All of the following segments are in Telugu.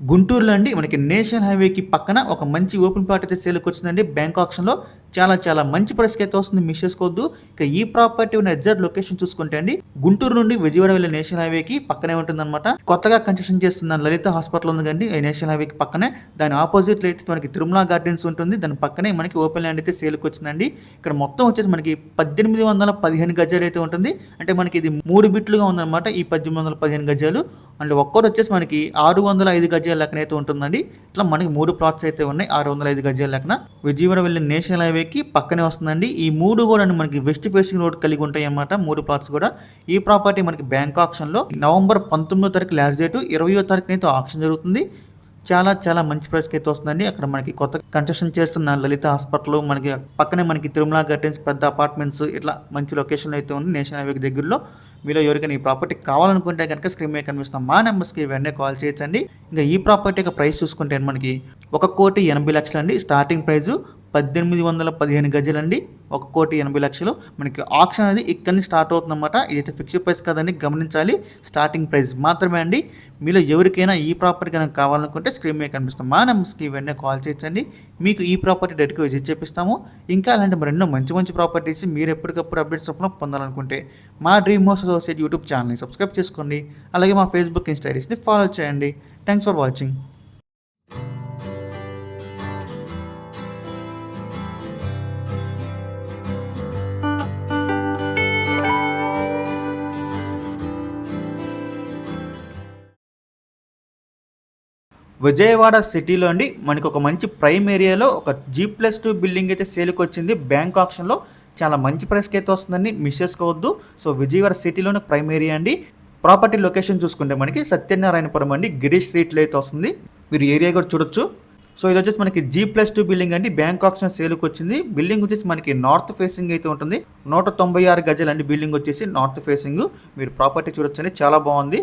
గుంటూరులో అండి మనకి నేషనల్ హైవేకి పక్కన ఒక మంచి ఓపెన్ ప్లాట్ అయితే సేల్కి వచ్చిందండి. బ్యాంక్ ఆప్షన్లో చాలా చాలా మంచి ప్రైస్కి అయితే వస్తుంది. మిస్ చేసుకోవద్దు. ఇక ఈ ప్రాపర్టీ ఉన్న ఎగ్జాక్ట్ లొకేషన్ చూసుకుంటే అండి గుంటూరు నుండి విజయవాడ వెళ్ళే నేషనల్ హైవేకి పక్కనే ఉంటుందన్నమాట. కొత్తగా కన్స్ట్రక్షన్ చేస్తున్న లలిత హాస్పిటల్ ఉంది కండి నేషనల్ హైవేకి పక్కనే. దాని ఆపోజిట్ అయితే మనకి తిరుమల గార్డెన్స్ ఉంటుంది. దాని పక్కనే మనకి ఓపెన్ ల్యాండ్ అయితే సేల్కి వచ్చిందండి. ఇక్కడ మొత్తం వచ్చేసి మనకి పద్దెనిమిది వందల పదిహేను గజాలు అయితే ఉంటుంది. అంటే మనకి ఇది మూడు బిట్లుగా ఉందన్నమాట ఈ పద్దెనిమిది వందల పదిహేను గజాలు. అంటే ఒక్కరు వచ్చేసి మనకి ఆరు వందల ఐదు గజాల లెక్కన అయితే ఉంటుందండి. ఇట్లా మనకి మూడు ప్లాట్స్ అయితే ఉన్నాయి ఆరు వందల ఐదు గజాల లెక్కన. విజయవాడ వెళ్ళిన నేషనల్ హైవే హైవేకి పక్కనే వస్తుందండి. ఈ మూడు కూడా మనకి వెస్ట్ ఫేసింగ్ రోడ్ కలిగి ఉంటాయి అన్నమాట మూడు ప్లాట్స్ కూడా. ఈ ప్రాపర్టీ మనకి బ్యాంక్ ఆప్షన్లో నవంబర్ పంతొమ్మిదో తారీఖు లాస్ట్ డేట్ ఇరవయో తారీఖున అయితే ఆప్షన్ జరుగుతుంది. చాలా చాలా మంచి ప్రైస్కి అయితే వస్తుందండి. అక్కడ మనకి కొత్త కన్స్ట్రక్షన్ చేస్తున్న లలిత హాస్పిటల్ మనకి పక్కనే మనకి తిరుమల గార్డెన్స్ పెద్ద అపార్ట్మెంట్స్ ఇట్లా మంచి లొకేషన్ అయితే ఉంది నేషనల్ హైవేకి దగ్గరలో. మీలో ఎవరికైనా ఈ ప్రాపర్టీ కావాలనుకుంటే కనుక స్క్రీన్ మీద కనిపిస్తున్న మా నెంబర్స్కి వెంటనే కాల్ చేయొచ్చండి. ఇంకా ఈ ప్రాపర్టీ యొక్క ప్రైస్ చూసుకుంటే మనకి ఒక కోటి ఎనభై లక్షలు అండి స్టార్టింగ్ ప్రైస్ పద్దెనిమిది వందల పదిహేను గజలండి. ఒక కోటి ఎనభై లక్షలు. మనకి ఆప్షన్ అనేది ఇక్కడి నుంచి స్టార్ట్ అవుతుందన్నమాట. ఇదైతే ఫిక్స్డ్ ప్రైస్ కాదని గమనించాలి. స్టార్టింగ్ ప్రైస్ మాత్రమే అండి. మీలో ఎవరికైనా ఈ ప్రాపర్టీ కనుక కావాలనుకుంటే స్క్రీన్ మీద కనిపిస్తాం మా నెంబర్స్కి వెంటనే కాల్ చేయొచ్చండి మీకు ఈ ప్రాపర్టీ డైరెక్ట్గా విజిట్ చేపిస్తాము. ఇంకా అలాంటి మరెన్నో మంచి మంచి ప్రాపర్టీస్ మీరు ఎప్పటికప్పుడు అప్డేట్స్ చొప్పున పొందాలనుకుంటే మా డ్రీమ్ హౌస్ అసోసియేట్ యూట్యూబ్ ఛానల్ని సబ్స్క్రైబ్ చేసుకోండి. అలాగే మా ఫేస్బుక్ ఇన్స్టాగ్రామ్స్ని ఫాలో చేయండి. థ్యాంక్స్ ఫర్ వాచింగ్ విజయవాడ సిటీలో అండి మనకి ఒక మంచి ప్రైమ్ ఏరియాలో ఒక జీ ప్లస్ టూ బిల్డింగ్ అయితే సేల్కి వచ్చింది. బ్యాంక్ ఆప్షన్లో చాలా మంచి ప్రైస్కి అయితే వస్తుందండి. మిస్ చేసుకోవద్దు సో విజయవాడ సిటీలోనే ప్రైమ్ ఏరియా అండి. ప్రాపర్టీ లొకేషన్ చూసుకుంటే మనకి సత్యనారాయణపురం అండి. గిరీష్ స్ట్రీట్లో అయితే వస్తుంది. మీరు ఏరియా కూడా చూడొచ్చు. సో ఇది వచ్చేసి మనకి జీ ప్లస్ టూ బిల్డింగ్ అండి. బ్యాంక్ ఆప్షన్ సేల్కి వచ్చింది. బిల్డింగ్ వచ్చేసి మనకి నార్త్ ఫేసింగ్ అయితే ఉంటుంది. నూట తొంభై ఆరు గజలు అండి బిల్డింగ్ వచ్చేసి నార్త్ ఫేసింగ్ మీరు ప్రాపర్టీ చూడొచ్చండి. చాలా బాగుంది.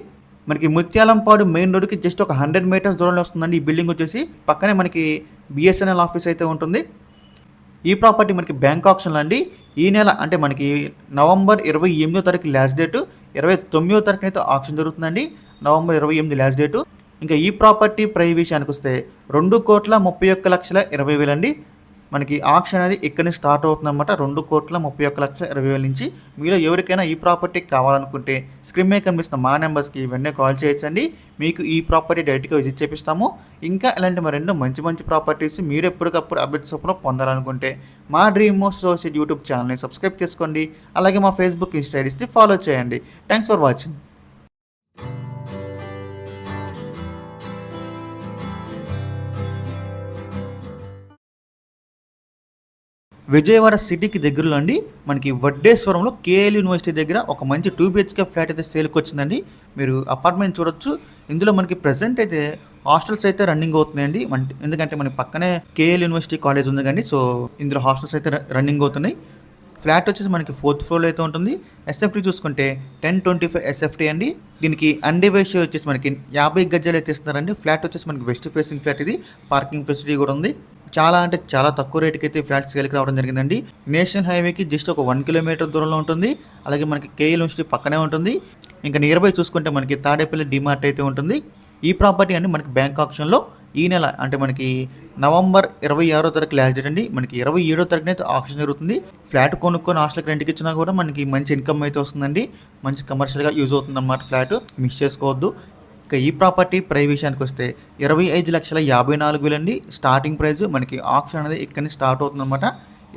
మనకి ముత్యాలంపాడు మెయిన్ రోడ్కి జస్ట్ ఒక హండ్రెడ్ మీటర్స్ దూరంలో వస్తుందండి. ఈ బిల్డింగ్ వచ్చేసి పక్కనే మనకి బిఎస్ఎన్ఎల్ ఆఫీస్ అయితే ఉంటుంది. ఈ ప్రాపర్టీ మనకి బ్యాంక్ ఆప్షన్లో అండి. ఈ నెల అంటే మనకి నవంబర్ ఇరవై ఎనిమిదో తారీఖు లాస్ట్ డేటు ఇరవై తొమ్మిదో తారీఖున అయితే ఆప్షన్ జరుగుతుందండి. నవంబర్ ఇరవై ఎనిమిది లాస్ట్ డేటు. ఇంకా ఈ ప్రాపర్టీ ప్రై విషయానికి వస్తే రెండు కోట్ల ముప్పై ఒక్క లక్షల ఇరవై వేలండి. మనకి ఆక్షన్ అనేది ఇక్కడి నుంచి స్టార్ట్ అవుతుందన్నమాట. రెండు కోట్ల ముప్పై ఒక్క లక్ష ఇరవై వేల నుంచి. మీలో ఎవరికైనా ఈ ప్రాపర్టీ కావాలనుకుంటే స్క్రీన్ మీద కనిపిస్తున్న మా నెంబర్స్కి వెంటనే కాల్ చేయొచ్చండి. మీకు ఈ ప్రాపర్టీ డైరెక్ట్గా విజిట్ చేపిస్తాము. ఇంకా ఇలాంటి మరెన్నో మంచి మంచి ప్రాపర్టీస్ మీరు ఎప్పటికప్పుడు అప్డేట్స్ చొప్పున పొందాలనుకుంటే మా డ్రీమ్ మోస్ట్ సోషల్ యూట్యూబ్ ఛానల్ని సబ్స్క్రైబ్ చేసుకోండి. అలాగే మా ఫేస్బుక్ ఇన్స్టాడీస్ని ఫాలో చేయండి. Thanks for watching. విజయవాడ సిటీకి దగ్గరలో అండి. మనకి వడ్డేశ్వరంలో కేఎల్ యూనివర్సిటీ దగ్గర ఒక మంచి టూ బిహెచ్కే ఫ్లాట్ అయితే సేల్కి వచ్చిందండి. మీరు అపార్ట్మెంట్ చూడొచ్చు. ఇందులో మనకి ప్రజెంట్ అయితే హాస్టల్స్ అయితే రన్నింగ్ అవుతున్నాయండి. ఎందుకంటే మనకి పక్కనే కేఎల్ యూనివర్సిటీ కాలేజ్ ఉంది కానీ సో ఇందులో హాస్టల్స్ అయితే రన్నింగ్ అవుతున్నాయి. ఫ్లాట్ వచ్చేసి మనకి ఫోర్త్ ఫ్లోర్లో అయితే ఉంటుంది. ఎస్ఎఫ్టీ చూసుకుంటే టెన్ ట్వంటీ ఫైవ్ ఎస్ఎఫ్టీ అండి. దీనికి అండివేషియో వచ్చేసి మనకి యాభై గజాలు అయితే ఇస్తున్నారండి. ఫ్లాట్ వచ్చేసి మనకి వెస్ట్ ఫేసింగ్ ఫ్లాట్ ఇది. పార్కింగ్ ఫెసిలిటీ కూడా ఉంది. చాలా అంటే చాలా తక్కువ రేటుకి అయితే ఫ్లాట్స్ కలిగి రావడం జరిగిందండి. నేషనల్ హైవేకి జస్ట్ ఒక వన్ కిలోమీటర్ దూరంలో ఉంటుంది. అలాగే మనకి కేఎల్ యూనివర్సిటీ పక్కనే ఉంటుంది. ఇంకా నియర్ బై చూసుకుంటే మనకి తాడేపల్లి డిమార్ట్ అయితే ఉంటుంది. ఈ ప్రాపర్టీ అండి మనకి బ్యాంక్ ఆప్షన్లో. ఈ నెల అంటే మనకి నవంబర్ ఇరవై ఆరో తారీఖు లాస్ట్ డేట్ అండి. మనకి ఇరవై ఏడో తారీఖున అయితే ఆక్షన్ జరుగుతుంది. ఫ్లాట్ కొనుక్కొని హాస్టల్కి రెంట్కి ఇచ్చినా కూడా మనకి మంచి ఇన్కమ్ అయితే వస్తుందండి. మంచి కమర్షియల్గా యూజ్ అవుతుంది అన్నమాట ఫ్లాట్. మిస్ చేసుకోవద్దు. ఇక ఈ ప్రాపర్టీ ప్రైస్ విషయానికి వస్తే ఇరవై ఐదు లక్షల యాభై నాలుగు వేలండి. స్టార్టింగ్ ప్రైస్ మనకి ఆక్షన్ అనేది ఇక్కడ స్టార్ట్ అవుతుందన్నమాట.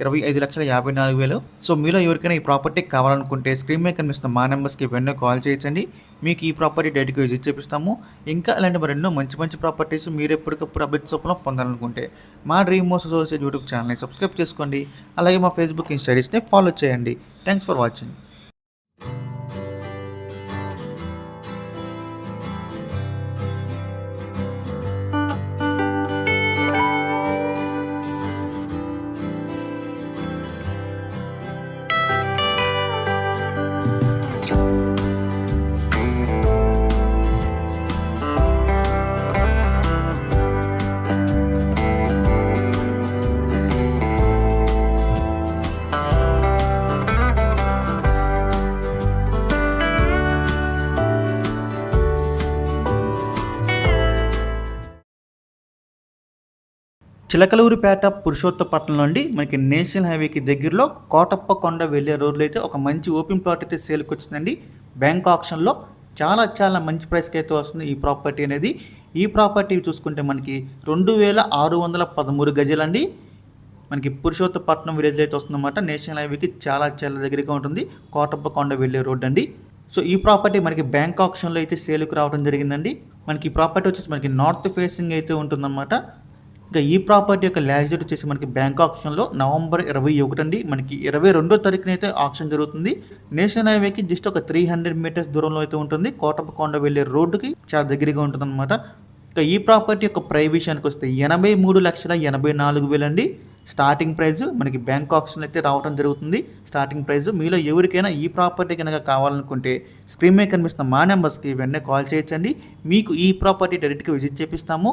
ఇరవై ఐదు లక్షల యాభై నాలుగు వేలు. సో మీలో ఎవరికైనా ఈ ప్రాపర్టీ కావాలనుకుంటే స్క్రీన్ మీద కనిపిస్తున్న మా నెంబర్స్కి వెన్నో కాల్ చేయండి. మీకు ఈ ప్రాపర్టీ డేట్కి విజిట్ చేపిస్తాము. ఇంకా అలాంటి మరెన్నో మంచి మంచి ప్రాపర్టీస్ మీరు ఎప్పటికప్పుడు అభివృద్ధి చొప్పున పొందాలనుకుంటే మా డ్రీమ్ మోస్ అసోసియేట్ యూట్యూబ్ ఛానల్ని సబ్స్క్రైబ్ చేసుకోండి. అలాగే మా ఫేస్బుక్ ఇన్స్టాడీస్ని ఫాలో చేయండి. Thanks for watching. Chilakaluripet Purushottapatnam నుండి మనకి నేషనల్ హైవేకి దగ్గరలో కోటప్ప కొండ వెళ్ళే రోడ్లో అయితే ఒక మంచి ఓపెన్ ప్లాట్ అయితే సేల్కి వచ్చిందండి బ్యాంక్ ఆప్షన్లో చాలా చాలా మంచి ప్రైస్కి అయితే వస్తుంది ఈ ప్రాపర్టీ అనేది. ఈ ప్రాపర్టీ చూసుకుంటే మనకి రెండు వేల ఆరు వందల పదమూడు గజలండి. మనకి పురుషోత్తపట్నం విలేజ్ అయితే వస్తుందన్నమాట. నేషనల్ హైవేకి చాలా చాలా దగ్గరగా ఉంటుంది. కోటప్ప కొండ వెళ్ళే రోడ్ అండి. సో ఈ ప్రాపర్టీ మనకి బ్యాంక్ ఆప్షన్లో అయితే సేల్కి రావడం జరిగిందండి. మనకి ఈ ప్రాపర్టీ వచ్చేసి మనకి నార్త్ ఫేసింగ్ అయితే ఉంటుందన్నమాట. ఇంకా ఈ ప్రాపర్టీ యొక్క లాస్ట్ డేట్ వచ్చేసి మనకి బ్యాంక్ ఆప్షన్లో నవంబర్ ఇరవై ఒకటి అండి మనకి ఇరవై రెండో తారీఖున అయితే ఆప్షన్ జరుగుతుంది. నేషనల్ హైవేకి జస్ట్ ఒక త్రీ హండ్రెడ్ మీటర్స్ దూరంలో అయితే ఉంటుంది. కోటప్పకొండ వెళ్ళే రోడ్డుకి చాలా దగ్గరగా ఉంటుంది అనమాట ఇంకా ఈ ప్రాపర్టీ యొక్క ప్రైస్ విషయానికి వస్తే ఎనభై మూడు లక్షల ఎనభై నాలుగు వేలండి. స్టార్టింగ్ ప్రైస్ మనకి బ్యాంక్ ఆప్షన్ అయితే రావడం జరుగుతుంది. స్టార్టింగ్ ప్రైస్ మీలో ఎవరికైనా ఈ ప్రాపర్టీ కనుక కావాలనుకుంటే స్క్రీన్ మీద కనిపిస్తున్న మా నెంబర్స్కి వెంటనే కాల్ చేయొచ్చండి. మీకు ఈ ప్రాపర్టీ డైరెక్ట్గా విజిట్ చేపిస్తాము.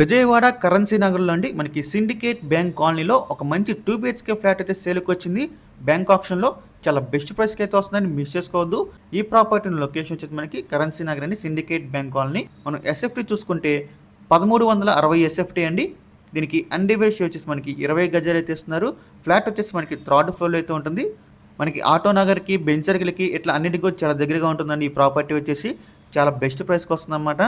Vijayawada Currency నగర్లో అండి మనకి సిండికేట్ బ్యాంక్ కాలనీలో ఒక మంచి టూ బిహెచ్కే ఫ్లాట్ అయితే సేల్కి వచ్చింది. బ్యాంక్ ఆప్షన్లో చాలా బెస్ట్ ప్రైస్కి అయితే వస్తుందని మిస్ చేసుకోవద్దు. ఈ ప్రాపర్టీ లొకేషన్ వచ్చేసి మనకి కరెన్సీ నగర్ అండి సిండికేట్ బ్యాంక్ కాలనీ. మనం ఎస్ఎఫ్టీ చూసుకుంటే పదమూడు వందల అరవై ఎస్ఎఫ్టీ అండి. దీనికి అన్డివైడ్ వచ్చేసి మనకి ఇరవై గజాలు అయితే ఇస్తున్నారు. ఫ్లాట్ వచ్చేసి మనకి థర్డ్ ఫ్లోర్లో అయితే ఉంటుంది. మనకి ఆటో నగర్కి బెంచర్కి ఇట్లా అన్నిటికీ చాలా దగ్గరగా ఉంటుందండి ఈ ప్రాపర్టీ వచ్చేసి. చాలా బెస్ట్ ప్రైస్కి వస్తుందన్నమాట.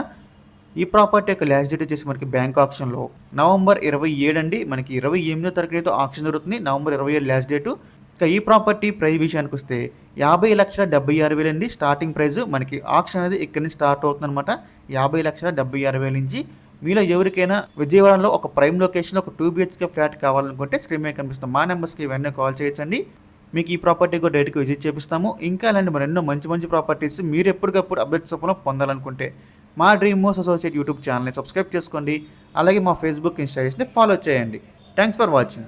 ఈ ప్రాపర్టీ యొక్క లాస్ట్ డేట్ వచ్చేసి మనకి బ్యాంక్ ఆప్షన్లో నవంబర్ ఇరవై ఏడు అండి. మనకి ఇరవై ఎనిమిదో తారీఖు ఆప్షన్ జరుగుతుంది. నవంబర్ ఇరవై ఏడు లాస్ట్ డేటు ఇక ఈ ప్రాపర్టీ ప్రైస్ విషయానికి వస్తే యాభై లక్షల డెబ్బై ఆరు వేలు అండి. స్టార్టింగ్ ప్రైస్ మనకి ఆప్షన్ అనేది ఇక్కడి నుంచి స్టార్ట్ అవుతుంది అనమాట యాభై లక్షల డెబ్బై ఆరు వేల నుంచి మీలో ఎవరికైనా విజయవాడలో ఒక ప్రైమ్ లొకేషన్ ఒక టూ బిహెచ్కే ఫ్లాట్ కావాలనుకుంటే స్క్రీన్ మీద కనిపిస్తాం మా నెంబర్స్కి వెంటనే కాల్ చేయొచ్చండి. మీకు ఈ ప్రాపర్టీ కూడా డైరెక్ట్గా విజిట్ చేపిస్తాము. ఇంకా అలాంటి మరెన్నో మంచి మంచి ప్రాపర్టీస్ మీరు ఎప్పటికప్పుడు అప్డేట్స్ పొందాలనుకుంటే మా డ్రీమ్ మోస్ అసోసియేట్ యూట్యూబ్ ఛానల్ని సబ్స్క్రైబ్ చేసుకోండి. అలాగే మా ఫేస్బుక్ ఇన్స్టాగ్రామ్స్ని ఫాలో చేయండి. థ్యాంక్స్ ఫర్ వాచింగ్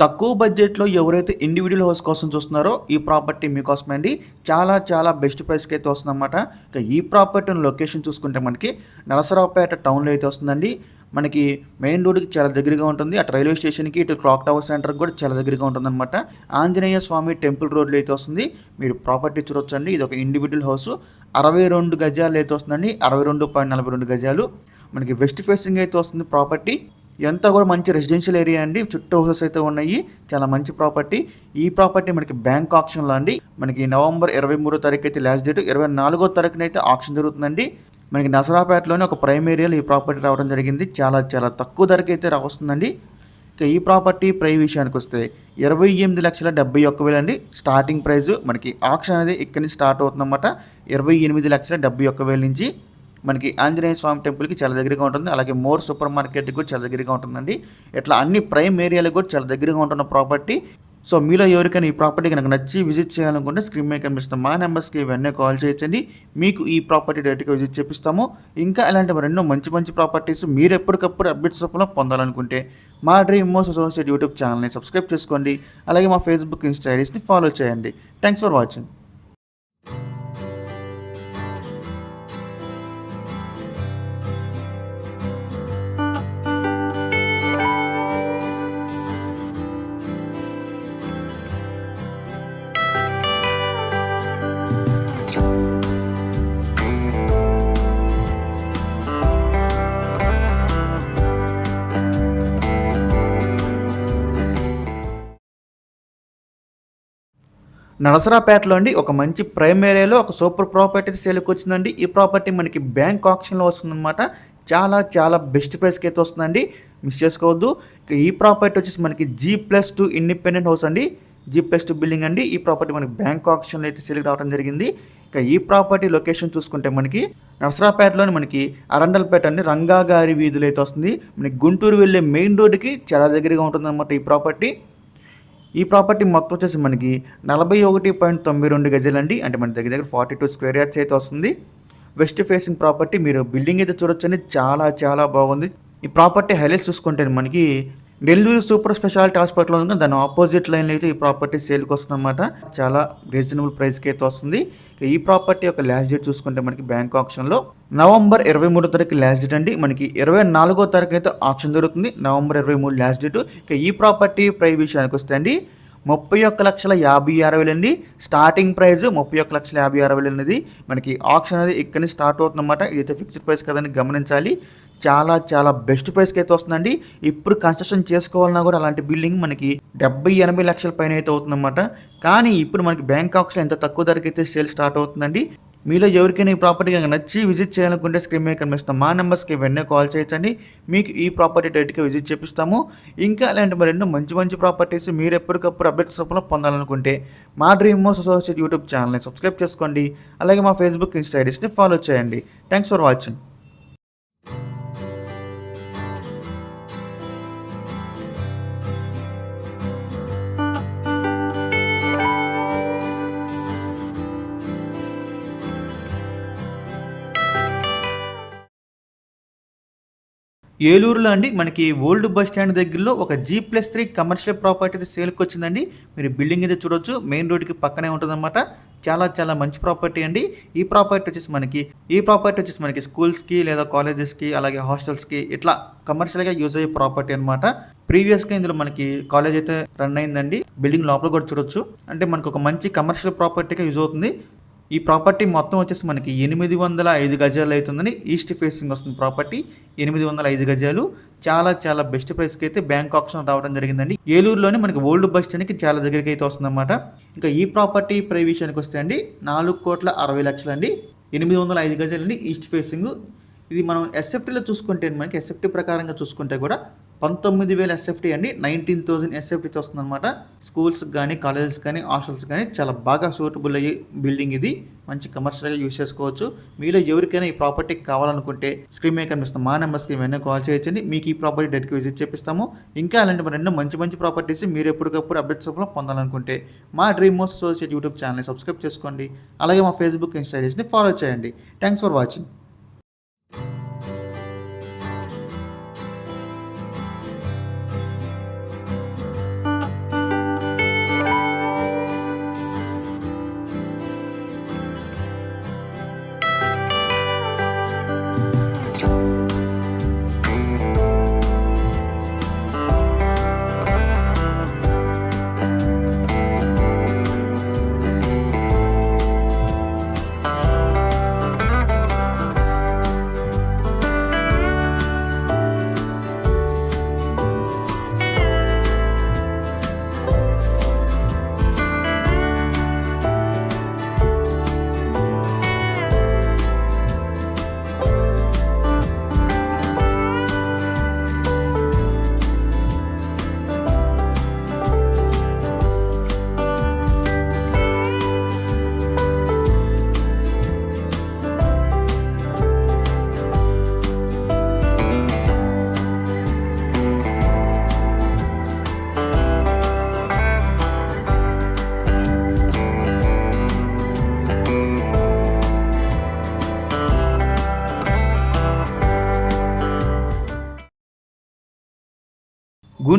తక్కువ బడ్జెట్లో ఎవరైతే ఇండివిజువల్ హౌస్ కోసం చూస్తున్నారో ఈ ప్రాపర్టీ మీకోసమే అండి. చాలా చాలా బెస్ట్ ప్రైస్కి అయితే వస్తుందన్నమాట. ఇక ఈ ప్రాపర్టీ లొకేషన్ చూసుకుంటే మనకి నరసరావుపేట టౌన్లో అయితే వస్తుందండి. మనకి మెయిన్ రోడ్కి చాలా దగ్గరగా ఉంటుంది. అటు రైల్వే స్టేషన్కి ఇటు క్లాక్ టవర్ సెంటర్కి కూడా చాలా దగ్గరగా ఉంటుందన్నమాట. ఆంజనేయ స్వామి టెంపుల్ రోడ్లో అయితే వస్తుంది. మీరు ప్రాపర్టీ చూడొచ్చండి. ఇది ఒక ఇండివిజువల్ హౌస్ అరవై రెండు గజాలు అయితే వస్తుందండి. అరవై రెండు పాయింట్ నలభై రెండు గజాలు. మనకి వెస్ట్ ఫేసింగ్ అయితే వస్తుంది ప్రాపర్టీ ఎంత కూడా మంచి రెసిడెన్షియల్ ఏరియా అండి. చుట్టూ హౌసెస్ అయితే ఉన్నాయి. చాలా మంచి ప్రాపర్టీ ఈ ప్రాపర్టీ మనకి బ్యాంక్ ఆప్షన్లో అండి. మనకి నవంబర్ ఇరవై మూడో తారీఖు అయితే లాస్ట్ డేట్ ఇరవై నాలుగో తారీఖున అయితే ఆప్షన్ జరుగుతుందండి. మనకి నసరాపేటలోనే ఒక ప్రైమ్ ఏరియాలో ఈ ప్రాపర్టీ రావడం జరిగింది. చాలా చాలా తక్కువ ధరకి అయితే రావస్తుందండి. ఇక ఈ ప్రాపర్టీ ప్రై విషయానికి వస్తే ఇరవై ఎనిమిది లక్షల డెబ్బై ఒక్క వేలు అండి. స్టార్టింగ్ ప్రైస్ మనకి ఆప్షన్ అనేది ఇక్కడి నుంచి స్టార్ట్ అవుతుందన్నమాట. ఇరవై ఎనిమిది లక్షల డెబ్బై ఒక్క వేల నుంచి మనకి ఆంజనేయ స్వామి టెంపుల్కి చాలా దగ్గరగా ఉంటుంది. అలాగే మోర్ సూపర్ మార్కెట్కి కూడా చాలా దగ్గరగా ఉంటుందండి. ఇట్లా అన్ని ప్రైమ్ ఏరియాలకు కూడా చాలా దగ్గరగా ఉంటున్న ప్రాపర్టీ. సో మీలో ఎవరికైనా ఈ ప్రాపర్టీ కనుక నచ్చి విజిట్ చేయాలనుకుంటే స్క్రీన్ మీద కనిపిస్తున్న మా నెంబర్స్కి వెంటనే కాల్ చేయొచ్చండి. మీకు ఈ ప్రాపర్టీ డైరెక్ట్గా విజిట్ చేపిస్తాము. ఇంకా అలాంటి మరెన్నో మంచి మంచి ప్రాపర్టీస్ మీరు ఎప్పటికప్పుడు అప్డేట్స్ చొప్పున పొందాలనుకుంటే మా డ్రీమ్ మోస్ అసోసియేట్ యూట్యూబ్ ఛానల్ని సబ్స్క్రైబ్ చేసుకోండి. అలాగే మా ఫేస్బుక్ ఇన్స్టాగ్రీస్ని ఫాలో చేయండి. Thanks for watching. నరసరాపేటలో అండి ఒక మంచి ప్రైమ్ ఏరియాలో ఒక సూపర్ ప్రాపర్టీ సేల్కి వచ్చిందండి ఈ ప్రాపర్టీ మనకి బ్యాంక్ ఆప్షన్లో వస్తుందన్నమాట. చాలా చాలా బెస్ట్ ప్రైస్కి అయితే వస్తుందండి. మిస్ చేసుకోవద్దు. ఈ ప్రాపర్టీ వచ్చేసి మనకి G plus two independent house అండి. జీ ప్లస్ టూ బిల్డింగ్ అండి. ఈ ప్రాపర్టీ మనకి బ్యాంక్ ఆప్షన్లో అయితే సెలెక్ట్ రావడం జరిగింది. ఇక ఈ ప్రాపర్టీ లొకేషన్ చూసుకుంటే మనకి నరసరాపేటలోని మనకి అరండల్పేట అండి. రంగా గారి వీధులు అయితే వస్తుంది. మనకి గుంటూరు వెళ్ళే మెయిన్ రోడ్డుకి చాలా దగ్గరగా ఉంటుందన్నమాట ఈ ప్రాపర్టీ. ఈ ప్రాపర్టీ మొత్తం వచ్చేసి మనకి నలభై ఒకటి పాయింట్ తొంభై రెండు గజలండి. అంటే మన దగ్గర దగ్గర ఫార్టీ టూ స్క్వేర్ యార్డ్స్ అయితే వస్తుంది. వెస్ట్ ఫేసింగ్ ప్రాపర్టీ మీరు బిల్డింగ్ అయితే చూడొచ్చండి. చాలా చాలా బాగుంది. ఈ ప్రాపర్టీ హైలైట్స్ చూసుకుంటే మనకి నెల్లూరు సూపర్ స్పెషాలిటీ హాస్పిటల్ ఉంది దాని ఆపోజిట్ లైన్లో అయితే ఈ ప్రాపర్టీ సేల్కి వస్తుందన్నమాట. చాలా రీజనబుల్ ప్రైస్కి అయితే వస్తుంది. ఈ ప్రాపర్టీ యొక్క లాస్ట్ డేట్ చూసుకుంటే మనకి బ్యాంక్ ఆప్షన్లో నవంబర్ ఇరవై మూడో తారీఖు లాస్ట్ డేట్ అండి. మనకి ఇరవై నాలుగో తారీఖు అయితే ఆప్షన్ జరుగుతుంది. నవంబర్ ఇరవై మూడు లాస్ట్ డేట్ ఇక ఈ ప్రాపర్టీ ప్రై విషయానికి వస్తే అండి ముప్పై ఒక్క లక్షల యాభై ఆరు వేలు అండి. స్టార్టింగ్ ప్రైస్ ముప్పై ఒక్క లక్షల యాభై ఆరు వేలు అనేది మనకి ఆప్షన్ అనేది ఇక్కడి స్టార్ట్ అవుతుందన్నమాట. ఇదైతే ఫిక్స్డ్ ప్రైస్ కదని గమనించాలి. చాలా చాలా బెస్ట్ ప్రైస్కి అయితే వస్తుందండి. ఇప్పుడు కన్స్ట్రక్షన్ చేసుకోవాలన్నా కూడా అలాంటి బిల్డింగ్ మనకి డెబ్బై ఎనభై లక్షల పైన అయితే అవుతుందన్నమాట. కానీ ఇప్పుడు మనకి బ్యాంకాక్స్లో ఎంత తక్కువ ధరకి అయితే సేల్ స్టార్ట్ అవుతుందండి? మీలో ఎవరికైనా ఈ ప్రాపర్టీ కనుక నచ్చి విజిట్ చేయాలనుకుంటే స్క్రీన్ మీద కనిపిస్తున్న మా నెంబర్స్కి వెంటనే కాల్ చేయొచ్చండి. మీకు ఈ ప్రాపర్టీ డైరెక్ట్గా విజిట్ చేపిస్తాము. ఇంకా అలాంటి మరెన్నో మంచి మంచి ప్రాపర్టీస్ మీరు ఎప్పటికప్పుడు అప్డేట్స్ రూపంలో పొందాలనుకుంటే మా డ్రీమ్ మోస్ అసోసియేట్ యూట్యూబ్ ఛానల్ని సబ్స్క్రైబ్ చేసుకోండి. అలాగే మా ఫేస్బుక్ ఇన్స్టా ఐడీస్ని ఫాలో చేయండి. థ్యాంక్స్ ఫర్ వాచింగ్ ఏలూరులో అండి మనకి ఓల్డ్ బస్ స్టాండ్ దగ్గరలో ఒక G plus three commercial property అయితే సేల్కి వచ్చిందండి. మీరు బిల్డింగ్ అయితే చూడొచ్చు మెయిన్ రోడ్కి పక్కనే ఉంటుందన్నమాట. చాలా చాలా మంచి ప్రాపర్టీ అండి. ఈ ప్రాపర్టీ వచ్చేసి మనకి ఈ ప్రాపర్టీ వచ్చేసి మనకి స్కూల్స్కి లేదా కాలేజెస్కి అలాగే హాస్టల్స్కి ఇట్లా కమర్షియల్గా యూజ్ అయ్యే ప్రాపర్టీ అనమాట ప్రీవియస్గా ఇందులో మనకి కాలేజ్ అయితే రన్ అయిందండి. బిల్డింగ్ లోపల కూడా చూడొచ్చు. అంటే మనకు ఒక మంచి కమర్షియల్ ప్రాపర్టీగా యూజ్ అవుతుంది. ఈ ప్రాపర్టీ మొత్తం వచ్చేసి మనకి ఎనిమిది వందల ఐదు గజాలు అవుతుందని ఈస్ట్ ఫేసింగ్ వస్తుంది ప్రాపర్టీ. ఎనిమిది వందల ఐదు గజాలు. చాలా చాలా బెస్ట్ ప్రైస్కి అయితే బ్యాంక్ ఆప్షన్ రావడం జరిగిందండి. ఏలూరులోనే మనకి ఓల్డ్ బస్ స్టాండ్కి చాలా దగ్గరికి అయితే వస్తుందన్నమాట. ఇంకా ఈ ప్రాపర్టీ ప్రైస్ విషయానికి వస్తే అండి నాలుగు కోట్ల అరవై లక్షలు అండి ఎనిమిది వందల ఐదు గజాలండి ఈస్ట్ ఫేసింగ్. ఇది మనం ఎస్ఎఫ్టీలో చూసుకుంటే మనకి ఎస్ఎఫ్టీ ప్రకారంగా చూసుకుంటే కూడా పంతొమ్మిది వేల ఎస్ఎఫ్టీ అండి. నైన్టీన్ థౌసండ్ ఎస్ఎఫ్టీ వస్తుంది అనమాట స్కూల్స్ కానీ కాలేజెస్ కానీ హాస్టల్స్ కానీ చాలా బాగా సూటబుల్ అయ్యే బిల్డింగ్ ఇది. మంచి కమర్షియల్గా యూస్ చేసుకోవచ్చు. మీలో ఎవరికైనా ఈ ప్రాపర్టీ కావాలనుకుంటే స్క్రీన్ మీద కనిపిస్తాం మా నెంబర్స్కి వెంటనే కాల్ చేయొచ్చండి. మీకు ఈ ప్రాపర్టీ డెట్కి విజిట్ చేపిస్తాము. ఇంకా అలాంటి మరి ఎన్నో మంచి మంచి ప్రాపర్టీస్ మీరు ఎప్పటికప్పుడు అప్డేట్స్ రూపంలో పొందాలనుకుంటే మా డ్రీమ్ మోస్ట్ అసోసియేట్ యూట్యూబ్ ఛానల్ని సబ్స్క్రైబ్ చేసుకోండి. అలాగే మా ఫేస్బుక్ ఇన్స్టాగ్రామ్స్ని ఫాలో చేయండి. థ్యాంక్స్ ఫర్ వాచింగ్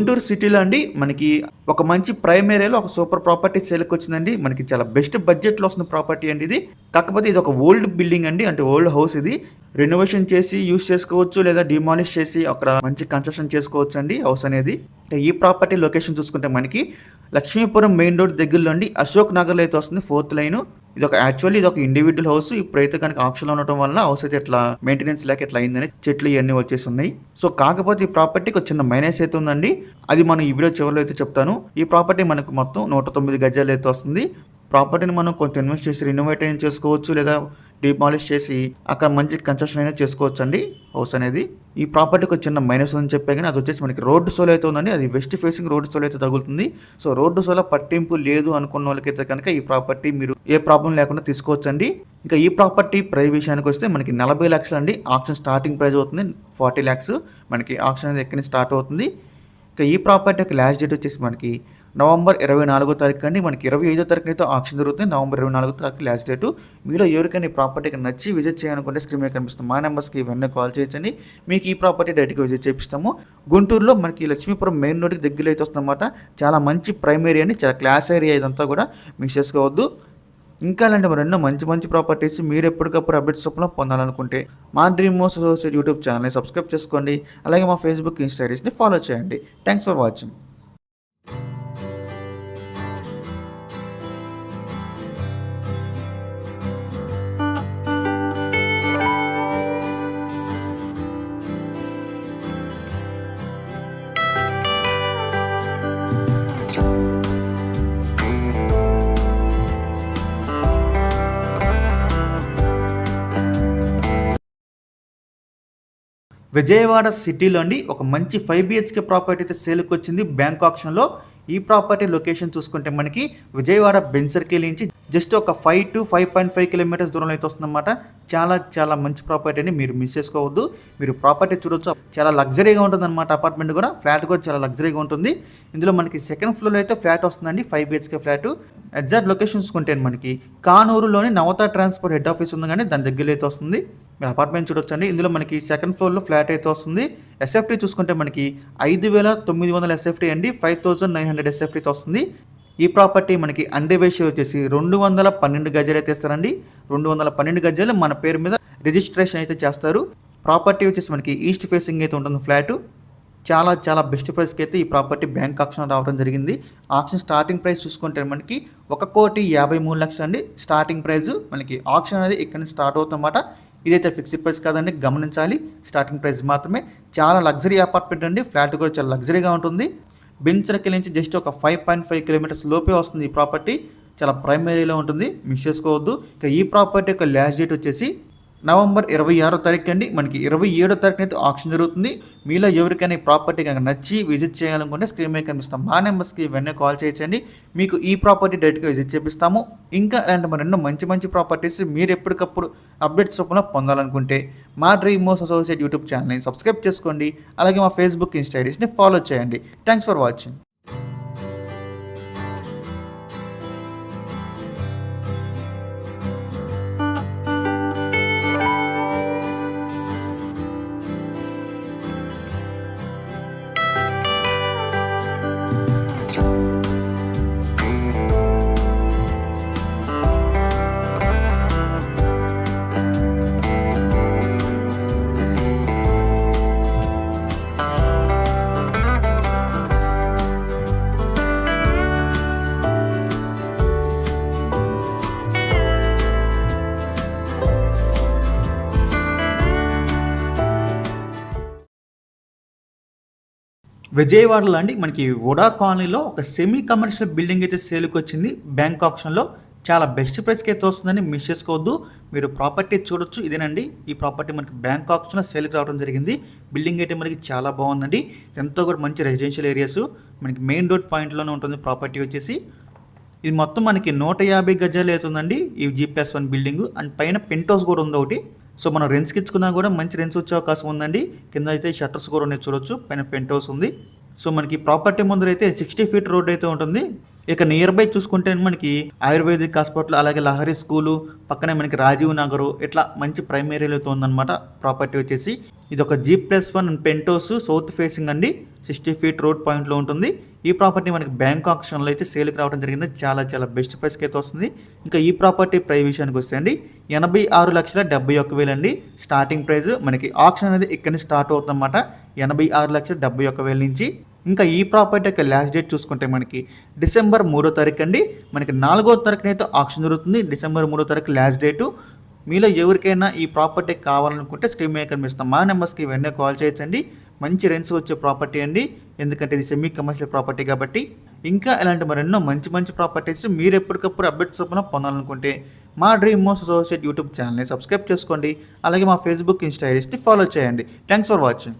గుంటూరు సిటీలో అండి మనకి ఒక మంచి ప్రైమ్ ఏరియాలో ఒక సూపర్ ప్రాపర్టీ సేల్కి వచ్చిందండి. మనకి చాలా బెస్ట్ బడ్జెట్లో వస్తున్న ప్రాపర్టీ అండి ఇది. కాకపోతే ఇది ఒక ఓల్డ్ బిల్డింగ్ అండి అంటే ఓల్డ్ హౌస్ ఇది. రెనోవేషన్ చేసి యూస్ చేసుకోవచ్చు లేదా డిమాలిష్ చేసి అక్కడ మంచి కన్స్ట్రక్షన్ చేసుకోవచ్చు అండి హౌస్ అనేది. ఈ ప్రాపర్టీ లొకేషన్ చూసుకుంటే మనకి లక్ష్మీపురం మెయిన్ రోడ్ దగ్గరలో అండి అశోక్ నగర్లో అయితే వస్తుంది ఫోర్త్ లైన్. ఇది ఒక యాక్చువల్లీ ఇది ఒక ఇండివిజువల్ హౌస్ ఇప్పుడైతే కనుక ఆప్షన్లో ఉండటం వల్ల హౌస్ అయితే ఇట్లా మెయింటెనెన్స్ లేక ఇట్లా అయిందని చెట్లు ఇవన్నీ వచ్చేసి ఉన్నాయి సో కాకపోతే ఈ ప్రాపర్టీకి ఒక చిన్న మైనస్ అయితే ఉందండి. అది మనం ఈ వీడియో చివరిలో అయితే చెప్తాను. ఈ ప్రాపర్టీ మనకు మొత్తం నూట తొమ్మిది గజాలు అయితే వస్తుంది. ప్రాపర్టీని మనం కొంత ఇన్వెస్ట్ చేసి రినోవేట్ అయిన చేసుకోవచ్చు లేదా డిమాలిష్ చేసి అక్కడ మంచి కన్స్ట్రక్షన్ అయినా చేసుకోవచ్చు అండి హౌస్ అనేది ఈ ప్రాపర్టీకి ఒక చిన్న మైనస్ ఉందని చెప్పే కానీ అది వచ్చేసి మనకి రోడ్డు సోల్ అయితే ఉందండి. అది వెస్ట్ ఫేసింగ్ రోడ్డు సోల్ అయితే తగులుతుంది. సో రోడ్డు సోల పట్టింపు లేదు అనుకున్న వాళ్ళకైతే కనుక ఈ ప్రాపర్టీ మీరు ఏ ప్రాబ్లం లేకుండా తీసుకోవచ్చండి. ఇంకా ఈ ప్రాపర్టీ ప్రైస్ విషయానికి వస్తే మనకి నలభై లక్షలు అండి. ఆప్షన్ స్టార్టింగ్ ప్రైస్ అవుతుంది. ఫార్టీ ల్యాక్స్ మనకి ఆప్షన్ అనేది ఎక్కడి స్టార్ట్ అవుతుంది. ఇంకా ఈ ప్రాపర్టీ యొక్క లాస్ట్ డేట్ వచ్చేసి మనకి నవంబర్ ఇరవై నాలుగో తారీఖు అండి. మనకి ఇరవై ఐదో తారీఖు అయితే ఆప్షన్ జరుగుతుంది. నవంబర్ ఇరవై నాలుగో తారీఖు లాస్ట్ డేటు మీలో ఎవరికైనా ఈ ప్రాపర్టీకి నచ్చి విజిట్ చేయాలనుకుంటే స్క్రీన్ మీద కనిపిస్తుంది మా నెంబర్స్కి ఇవన్నీ కాల్ చేయొచ్చండి. మీకు ఈ ప్రాపర్టీ డైరెక్ట్గా విజిట్ చేపిస్తాము. గుంటూరులో మనకి లక్ష్మీపురం మెయిన్ రోడ్కి దగ్గర అయితే వస్తుందన్నమాట. చాలా మంచి ప్రైమ్ ఏరియా అండి. చాలా క్లాస్ ఏరియా ఇదంతా కూడా. మిస్ చేసుకోవద్దు. ఇంకా అలాంటి మరెన్నో మంచి మంచి ప్రాపర్టీస్ మీరు ఎప్పటికప్పుడు అప్డేట్స్ రూపంలో పొందాలనుకుంటే మా డ్రీమ్ మోస్ అసోసియేట్ యూట్యూబ్ ఛానల్ని సబ్స్క్రైబ్ చేసుకోండి. అలాగే మా ఫేస్బుక్ ఇన్స్టాగ్రామ్స్ని ఫాలో చేయండి. థ్యాంక్స్ ఫర్ వాచింగ్ విజయవాడ సిటీలోని ఒక మంచి ఫైవ్ బిహెచ్కే ప్రాపర్టీ అయితే సేల్కి వచ్చింది. బ్యాంక్ ఆప్షన్లో ఈ ప్రాపర్టీ లొకేషన్ చూసుకుంటే మనకి విజయవాడ బెన్సర్కి నుంచి జస్ట్ ఒక five to five point five kilometres దూరంలో అయితే వస్తుందన్నమాట. చాలా చాలా మంచి ప్రాపర్టీని మీరు మిస్ చేసుకోవద్దు. మీరు ప్రాపర్టీ చూడొచ్చు. చాలా లగ్జరీగా ఉంటుంది అనమాట అపార్ట్మెంట్ కూడా. ఫ్లాట్ కూడా చాలా లగ్జరీగా ఉంటుంది. ఇందులో మనకి సెకండ్ ఫ్లోర్లో అయితే ఫ్లాట్ వస్తుందండి. Five BHK flat exact location చూసుకుంటే మనకి కానూరులోని నవత ట్రాన్స్పోర్ట్ హెడ్ ఆఫీస్ ఉంది కానీ దాని దగ్గర అయితే వస్తుంది. మీరు అపార్ట్మెంట్ చూడొచ్చండి. ఇందులో మనకి సెకండ్ ఫ్లోర్లో ఫ్లాట్ అయితే వస్తుంది. ఎస్ఎఫ్టీ చూసుకుంటే మనకి ఐదు వేల తొమ్మిది వందల ఎస్ఎఫ్టీ అండి. ఫైవ్ థౌసండ్ నైన్ హండ్రెడ్ ఎస్ఎఫ్టీతో వస్తుంది. ఈ ప్రాపర్టీ మనకి అండర్వేష్ వచ్చేసి రెండు వందల పన్నెండు గజాలు అయితే ఇస్తారండి. రెండు వందల పన్నెండు గజాలు మన పేరు మీద రిజిస్ట్రేషన్ అయితే చేస్తారు. ప్రాపర్టీ వచ్చేసి మనకి ఈస్ట్ ఫేసింగ్ అయితే ఉంటుంది ఫ్లాట్ చాలా చాలా బెస్ట్ ప్రైస్కి అయితే ఈ ప్రాపర్టీ బ్యాంక్ ఆప్షన్ రావడం జరిగింది. ఆప్షన్ స్టార్టింగ్ ప్రైస్ చూసుకుంటే మనకి ఒక కోటి యాభై మూడు లక్షలు అండి. స్టార్టింగ్ ప్రైస్ మనకి ఆప్షన్ అనేది ఇక్కడ నుంచి స్టార్ట్ అవుతుందన్నమాట. ఇదైతే ఫిక్స్డ్ ప్రైస్ కాదండి గమనించాలి. స్టార్టింగ్ ప్రైస్ మాత్రమే. చాలా లగ్జరీ అపార్ట్మెంట్ అండి. ఫ్లాట్ కూడా చాలా లగ్జరీగా ఉంటుంది. బెంచర్కి నుంచి జస్ట్ ఒక ఫైవ్ పాయింట్ ఫైవ్ కిలోమీటర్స్ లోపే వస్తుంది ఈ ప్రాపర్టీ చాలా ప్రైమ్ ఏరియాలో ఉంటుంది. మిస్ చేసుకోవద్దు. ఇక ఈ ప్రాపర్టీ యొక్క లాస్ట్ డేట్ వచ్చేసి నవంబర్ ఇరవై ఆరో తారీఖు అండి. మనకి ఇరవై ఏడో తారీఖున అయితే ఆప్షన్ జరుగుతుంది. మీలో ఎవరికైనా ఈ ప్రాపర్టీ కనుక నచ్చి విజిట్ చేయాలనుకుంటే స్క్రీన్ మీద కనిపిస్తాం మా నెంబర్స్కి వెంటనే కాల్ చేయించండి మీకు ఈ ప్రాపర్టీ డైరెక్ట్గా విజిట్ చేపిస్తాము. ఇంకా అలాంటి మరెన్నో మంచి మంచి ప్రాపర్టీస్ మీరు ఎప్పటికప్పుడు అప్డేట్స్ రూపంలో పొందాలనుకుంటే మా డ్రీమ్ మోస్ అసోసియేట్ యూట్యూబ్ ఛానల్ని సబ్స్క్రైబ్ చేసుకోండి. అలాగే మా ఫేస్బుక్ ఇన్స్టాగ్రామ్స్ని ఫాలో చేయండి. Thanks for watching. విజయవాడలో అండి మనకి వుడా కాలనీలో ఒక సెమీ కమర్షియల్ బిల్డింగ్ అయితే సేల్కి వచ్చింది బ్యాంక్ ఆప్షన్లో చాలా బెస్ట్ ప్రైస్కి అయితే వస్తుందని మిస్ చేసుకోవద్దు. మీరు ప్రాపర్టీ చూడొచ్చు ఇదేనండి. ఈ ప్రాపర్టీ మనకి బ్యాంక్ ఆప్షన్లో సేల్కి రావడం జరిగింది. బిల్డింగ్ అయితే మనకి చాలా బాగుందండి. ఎంతో కూడా మంచి రెసిడెన్షియల్ ఏరియాస్ మనకి మెయిన్ రోడ్ పాయింట్లోనే ఉంటుంది ప్రాపర్టీ వచ్చేసి. ఇది మొత్తం మనకి నూట యాభై గజాలు అవుతుందండి ఈ జీపీఎస్ వన్ బిల్డింగ్ అండ్ పైన పెంట్ హౌస్ కూడా ఉంది ఒకటి. సో మనం రెంట్స్కి ఇచ్చుకున్నా కూడా మంచి రెంట్స్ వచ్చే అవకాశం ఉందండి. కింద అయితే షట్టర్స్ కూడా ఉన్నాయి చూడొచ్చు. పైన పెంట్ హౌస్ ఉంది. సో మనకి ప్రాపర్టీ ముందర అయితే సిక్స్టీ ఫీట్ రోడ్ అయితే ఉంటుంది. ఇక నియర్ బై చూసుకుంటే మనకి ఆయుర్వేదిక్ హాస్పిటల్ అలాగే లహరి స్కూలు పక్కనే మనకి రాజీవ్ నగరు ఇట్లా మంచి ప్రైమ్ ఏరియాలో ఉందన్నమాట ప్రాపర్టీ వచ్చేసి. ఇది ఒక G plus one penthouse south facing అండి సిక్స్టీ ఫీట్ రోడ్ పాయింట్లో ఉంటుంది. ఈ ప్రాపర్టీ మనకి బ్యాంక్ ఆప్షన్లో అయితే సేల్కి రావడం జరిగింది. చాలా చాలా బెస్ట్ ప్రైస్కి అయితే వస్తుంది. ఇంకా ఈ ప్రాపర్టీ ప్రైస్ విషయానికి వస్తే అండి ఎనభై ఆరు లక్షల డెబ్బై ఒక్క వేలు అండి. స్టార్టింగ్ ప్రైస్ మనకి ఆప్షన్ అనేది ఇక్కడ స్టార్ట్ స్టార్ట్ అవుతుందన్నమాట. ఎనభై ఆరు లక్షల డెబ్బై ఒక్క వేల నుంచి. ఇంకా ఈ ప్రాపర్టీ యొక్క లాస్ట్ డేట్ చూసుకుంటే మనకి డిసెంబర్ మూడో తారీఖు అండి. మనకి నాలుగో తారీఖునైతే అయితే ఆప్షన్ జరుగుతుంది. డిసెంబర్ మూడో తారీఖు లాస్ట్ డేటు మీలో ఎవరికైనా ఈ ప్రాపర్టీ కావాలనుకుంటే స్క్రీన్ మేకర్ మిస్తాం మా నెంబర్స్కి వెంటనే కాల్ చేయొచ్చండి. మంచి రెంట్స్ వచ్చే ప్రాపర్టీ అండి. ఎందుకంటే ఇది సెమీ కమర్షియల్ ప్రాపర్టీ కాబట్టి. ఇంకా ఇలాంటి మరెన్నో మంచి మంచి ప్రాపర్టీస్ మీరు ఎప్పటికప్పుడు అప్డేట్స్ చొప్పున పొందాలనుకుంటే మా డ్రీమ్ మోస్ట్ అసోసియేట్ యూట్యూబ్ ఛానల్ని సబ్స్క్రైబ్ చేసుకోండి. అలాగే మా ఫేస్బుక్ ఇన్స్టా ఐడీస్ని ఫాలో చేయండి. థ్యాంక్స్ ఫర్ వాచింగ్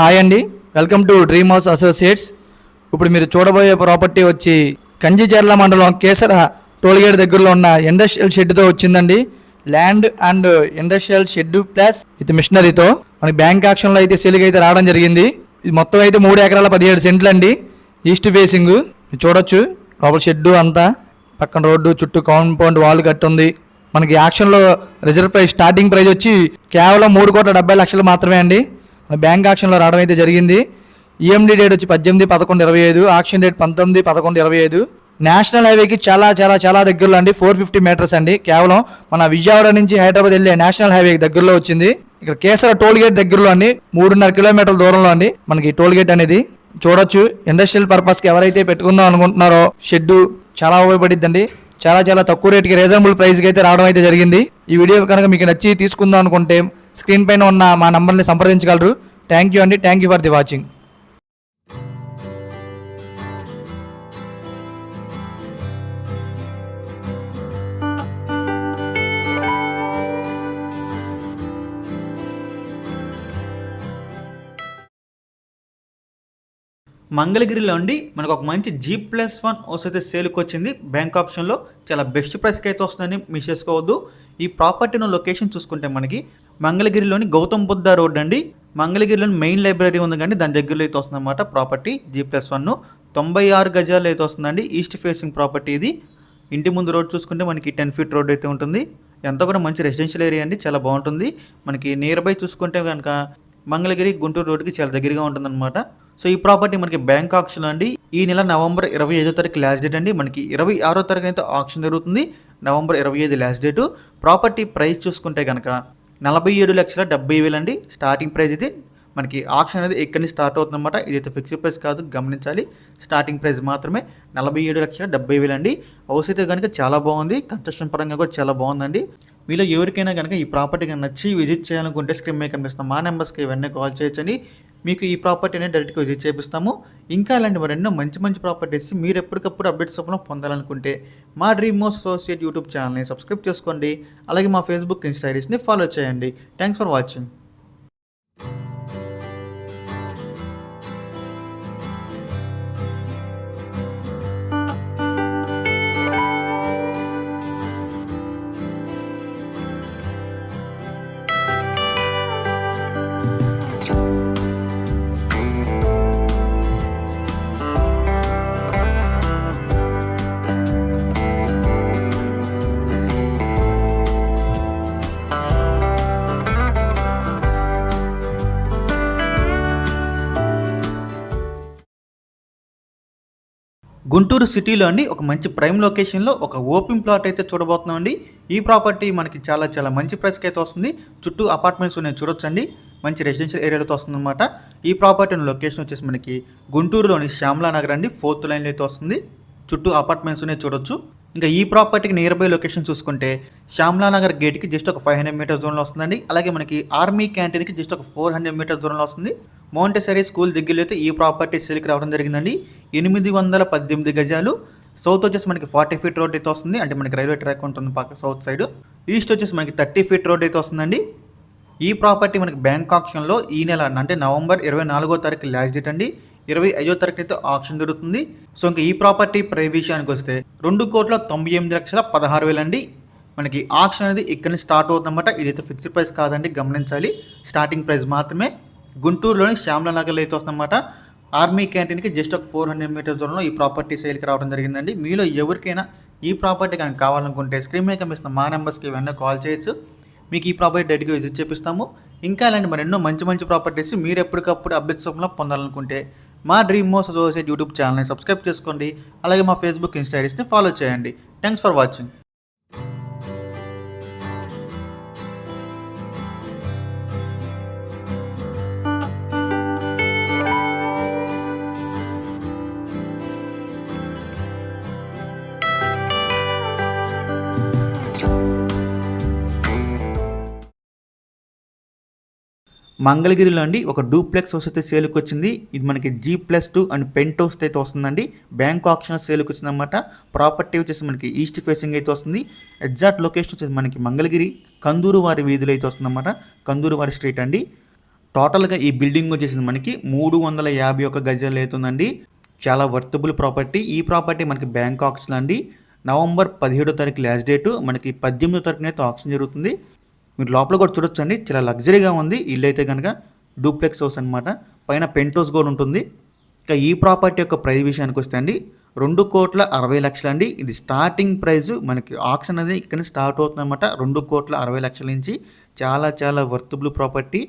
హాయ్ అండి. Welcome to dream house associates. ఇప్పుడు మీరు చూడబోయే ప్రాపర్టీ వచ్చి కంజిచర్ల మండలం కేసర టోల్గేట్ దగ్గరలో ఉన్న ఇండస్ట్రియల్ షెడ్తో వచ్చిందండి. Land and industrial shed plus with మిషనరీతో మనకి బ్యాంక్ యాక్షన్లో అయితే సేల్కి అయితే రావడం జరిగింది. ఇది మొత్తం అయితే మూడు ఎకరాల పదిహేడు సెంట్లు అండి. ఈస్ట్ ఫేసింగ్ చూడొచ్చు. లోపల షెడ్డు అంతా. పక్కన రోడ్డు చుట్టూ కాంపౌండ్ వాల్ కట్టుంది మనకి యాక్షన్లో రిజర్వ్ ప్రైస్ స్టార్టింగ్ ప్రైస్ వచ్చి కేవలం మూడు కోట్ల డెబ్బై లక్షలు మాత్రమే అండి. బ్యాంక్ ఆక్షన్లో రావడం అయితే జరిగింది. ఈఎండి డేట్ వచ్చి పద్దెనిమిది పదకొండు ఇరవై ఐదు. ఆక్షన్ డేట్ పంతొమ్మిది పదకొండు ఇరవై ఐదు. నేషనల్ హైవేకి చాలా చాలా చాలా దగ్గరలో అండి. ఫోర్ ఫిఫ్టీ మీటర్స్ అండి. కేవలం మన విజయవాడ నుంచి హైదరాబాద్ వెళ్ళే నేషనల్ హైవే దగ్గరలో వచ్చింది. ఇక్కడ కేసర టోల్ గేట్ దగ్గరలో అండి. మూడున్నర కిలోమీటర్ల దూరంలో అండి మనకి టోల్ గేట్ అనేది. చూడొచ్చు. ఇండస్ట్రియల్ పర్పస్కి ఎవరైతే పెట్టుకుందాం అనుకుంటున్నారో షెడ్ చాలా ఉపయోగపడిద్దండి. చాలా చాలా తక్కువ రేట్కి రీజనబుల్ ప్రైస్కి అయితే రావడం అయితే జరిగింది. ఈ వీడియో కనుక మీకు నచ్చి తీసుకుందాం అనుకుంటే స్క్రీన్ పైన ఉన్న మా నంబర్ని సంప్రదించగలరు. థ్యాంక్ యూ అండి. Thank you for the watching మంగళగిరిలో ఉండి మనకు ఒక మంచి జీ ప్లస్ వన్ హౌస్ అయితే సేల్కి వచ్చింది. బ్యాంక్ ఆప్షన్లో చాలా బెస్ట్ ప్రైస్కి అయితే వస్తుందని మిస్ చేసుకోవద్దు. ఈ ప్రాపర్టీ の లొకేషన్ చూసుకుంటే మనకి మంగళగిరిలోని గౌతమ్ బుద్ధ రోడ్ అండి. మంగళగిరిలోని మెయిన్ లైబ్రరీ ఉంది కానీ దాని దగ్గరలో అయితే వస్తుందన్నమాట ప్రాపర్టీ. జీ ప్లస్ వన్ తొంభై ఆరు గజాలు అయితే వస్తుందండి. ఈస్ట్ ఫేసింగ్ ప్రాపర్టీ ఇది. ఇంటి ముందు రోడ్ చూసుకుంటే మనకి టెన్ ఫీట్ రోడ్ అయితే ఉంటుంది. ఎంతో కూడా మంచి రెసిడెన్షియల్ ఏరియా అండి. చాలా బాగుంటుంది. మనకి నియర్ బై చూసుకుంటే కనుక మంగళగిరి గుంటూరు రోడ్డుకి చాలా దగ్గరగా ఉంటుందన్నమాట. సో ఈ ప్రాపర్టీ మనకి బ్యాంక్ ఆప్షన్ అండి. ఈ నెల నవంబర్ ఇరవై ఐదో తారీఖు లాస్ట్ డేట్ అండి. మనకి ఇరవై ఆరో తారీఖు అయితే ఆప్షన్ జరుగుతుంది. నవంబర్ ఇరవై ఐదు లాస్ట్ డేటు ప్రాపర్టీ ప్రైస్ చూసుకుంటే కనుక నలభై ఏడు లక్షల డెబ్బై వేలు అండి స్టార్టింగ్ ప్రైస్ ఇది మనకి ఆక్షన్ అనేది ఎక్కడి నుంచి స్టార్ట్ అవుతుందన్నమాట? ఇదైతే ఫిక్స్డ్ ప్రైస్ కాదు గమనించాలి. స్టార్టింగ్ ప్రైస్ మాత్రమే నలభై ఏడు లక్షల డెబ్బై వేలు అండి హౌస్ అయితే కనుక చాలా బాగుంది. కన్స్ట్రక్షన్ పరంగా కూడా చాలా బాగుందండి. మీలో ఎవరికైనా కనుక ఈ ప్రాపర్టీ కనుక నచ్చి విజిట్ చేయాలనుకుంటే స్క్రీన్ మీద కనిపిస్తున్న మా నెంబర్స్కి ఇవన్నీ కాల్ చేయొచ్చండి. మీకు ఈ ప్రాపర్టీ అనేది డైరెక్ట్గా విజిట్ చేపిస్తాము. ఇంకా ఇలాంటి మరెన్నో మంచి మంచి ప్రాపర్టీస్ మీరు ఎప్పటికప్పుడు అప్డేట్స్ చొప్పున పొందాలనుకుంటే మా డ్రీమ్ మోస్ట్ అసోసియేట్ యూట్యూబ్ ఛానల్ని సబ్స్క్రైబ్ చేసుకోండి. అలాగే మా ఫేస్బుక్ ఇన్స్టాగ్రామ్స్ని ఫాలో చేయండి. థ్యాంక్స్ ఫర్ వాచింగ్ గుంటూరు సిటీలో అండి ఒక మంచి ప్రైమ్ లొకేషన్లో ఒక ఓపెన్ ప్లాట్ అయితే చూడబోతున్నాం అండి ఈ ప్రాపర్టీ మనకి చాలా చాలా మంచి ప్రైస్కి అయితే వస్తుంది. చుట్టూ అపార్ట్మెంట్స్ ఉన్నాయి చూడొచ్చండి. మంచి రెసిడెన్షియల్ ఏరియాలతో వస్తుందన్నమాట. ఈ ప్రాపర్టీ లొకేషన్ వచ్చేసి మనకి గుంటూరులోని శ్యామలా నగర్ అండి. ఫోర్త్ లైన్లో అయితే వస్తుంది. చుట్టూ అపార్ట్మెంట్స్ ఉన్నాయి చూడొచ్చు. ఇంకా ఈ ప్రాపర్టీకి నియర్ బై లొకేషన్ చూసుకుంటే శ్యామ్లా నగర్ గేట్కి జస్ట్ ఒక ఫైవ్ హండ్రెడ్ మీటర్స్ దూరంలో వస్తుందండి. అలాగే మనకి ఆర్మీ క్యాంటీన్కి జస్ట్ ఒక ఫోర్ హండ్రెడ్ మీటర్స్ దూరంలో వస్తుంది. మౌంటెసరీ స్కూల్ దగ్గరలో అయితే ఈ ప్రాపర్టీ సేల్కి రావడం జరిగిందండి. ఎనిమిది వందల పద్దెనిమిది గజాలు. సౌత్ వచ్చేసి మనకి ఫార్టీ ఫీట్ రోడ్ అయితే వస్తుంది. అంటే మనకి రైల్వే ట్రాక్ ఉంటుంది పక్క సౌత్ సైడ్ ఈస్ట్ వచ్చేసి మనకి థర్టీ ఫీట్ రోడ్ అయితే వస్తుందండి. ఈ ప్రాపర్టీ మనకి బ్యాంక్ ఆప్షన్లో ఈ నెల అంటే నవంబర్ ఇరవై నాలుగో తారీఖు లాస్ట్ డేట్ అండి. ఇరవై ఐదో తారీఖు అయితే ఆప్షన్ జరుగుతుంది సో ఇంకా ఈ ప్రాపర్టీ ప్రైస్ విషయానికి వస్తే రెండు కోట్ల తొంభై ఎనిమిది లక్షల పదహారు వేలు అండి. మనకి ఆప్షన్ అనేది ఇక్కడ నుంచి స్టార్ట్ అవుతుందన్నమాట. ఇదైతే ఫిక్స్డ్ ప్రైస్ కాదండి గమనించాలి. స్టార్టింగ్ ప్రైస్ మాత్రమే. గుంటూరులోని శ్యామల నగర్లో అయితే వస్తుందన్నమాట. ఆర్మీ క్యాంటీన్కి జస్ట్ ఒక ఫోర్ హండ్రెడ్ మీటర్ దూరంలో ఈ ప్రాపర్టీ సేల్కి రావడం జరిగిందండి. మీలో ఎవరికైనా ఈ ప్రాపర్టీ కనుక కావాలనుకుంటే స్క్రీన్ మీద కనిపిస్తున్న మా నెంబర్స్కి ఏమైనా కాల్ చేయొచ్చు. మీకు ఈ ప్రాపర్టీ డైరెక్ట్గా విజిట్ చేపిస్తాము. ఇంకా ఇలాంటి మరెన్నో మంచి మంచి ప్రాపర్టీస్ మీరు ఎప్పటికప్పుడు అప్డేట్స్ పొందాలనుకుంటే మా డ్రీమ్ మోస్ అసోసియేట్ యూట్యూబ్ ఛానల్ని సబ్స్క్రైబ్ చేసుకోండి. అలాగే మా ఫేస్బుక్ ఇన్స్టా ఐడీస్ని ఫాలో చేయండి. థ్యాంక్స్ ఫర్ వాచింగ్ మంగళగిరిలో అండి ఒక డూప్లెక్స్ హౌస్ అయితే సేల్కి వచ్చింది. ఇది మనకి G plus two and penthouse అయితే వస్తుందండి. బ్యాంక్ ఆప్షన్ సేల్కి వచ్చిందన్నమాట. ప్రాపర్టీ వచ్చేసి మనకి ఈస్ట్ ఫేసింగ్ అయితే వస్తుంది. ఎగ్జాక్ట్ లొకేషన్ వచ్చేసి మనకి మంగళగిరి కందూరు వారి వీధులు అయితే వస్తుందన్నమాట. కందూరు వారి స్ట్రీట్ అండి. టోటల్గా ఈ బిల్డింగ్ వచ్చేసింది మనకి మూడు వందల యాభై ఒక గజాలు అవుతుందండి చాలా వర్తబుల్ ప్రాపర్టీ. ఈ ప్రాపర్టీ మనకి బ్యాంక్ ఆప్షన్ అండి. నవంబర్ పదిహేడో తారీఖు లాస్ట్ డేటు. మనకి పద్దెనిమిదో తారీఖున అయితే ఆప్షన్ జరుగుతుంది. మీరు లోపల కూడా చూడొచ్చు అండి చాలా లగ్జరీగా ఉంది. ఇల్లు అయితే కనుక డూప్లెక్స్ హౌస్ అనమాట పైన పెంట్ హౌస్ కూడా ఉంటుంది. ఇక ఈ ప్రాపర్టీ యొక్క ప్రైస్ విషయానికి వస్తే అండి రెండు కోట్ల అరవై లక్షలు అండి ఇది స్టార్టింగ్ ప్రైస్. మనకి ఆక్షన్ అనేది ఇక్కడ స్టార్ట్ అవుతుంది అనమాట రెండు కోట్ల అరవై లక్షల నుంచి చాలా చాలా వర్తబుల్ ప్రాపర్టీ.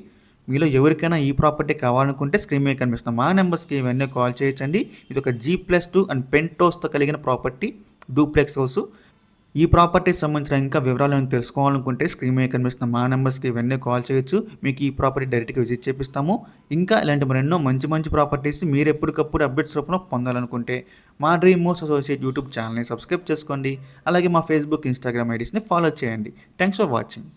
మీలో ఎవరికైనా ఈ ప్రాపర్టీ కావాలనుకుంటే స్క్రీన్ మీద కనిపిస్తుంది మా నెంబర్స్కి ఇవన్నీ కాల్ చేయొచ్చండి. ఇది ఒక జీ ప్లస్ టూ అండ్ పెంట్ హౌస్తో కలిగిన ప్రాపర్టీ డూప్లెక్స్ హౌస్. ఈ ప్రాపర్టీకి సంబంధించిన ఇంకా వివరాలు తెలుసుకోవాలనుకుంటే స్క్రీన్ మీద కనిపిస్తున్న మా నెంబర్స్కి ఇవన్నీ కాల్ చేయొచ్చు. మీకు ఈ ప్రాపర్టీ డైరెక్ట్గా విజిట్ చేపిస్తాము. ఇంకా ఇలాంటి మరెన్నో మంచి మంచి ప్రాపర్టీస్ మీరు ఎప్పటికప్పుడు అప్డేట్స్ రూపంలో పొందాలనుకుంటే మా డ్రీమ్ మోస్ అసోసియేట్ యూట్యూబ్ ఛానల్ని సబ్స్క్రైబ్ చేసుకోండి. అలాగే మా ఫేస్బుక్ ఇన్స్టాగ్రామ్ ఐడీస్ని ఫాలో చేయండి. Thanks for watching.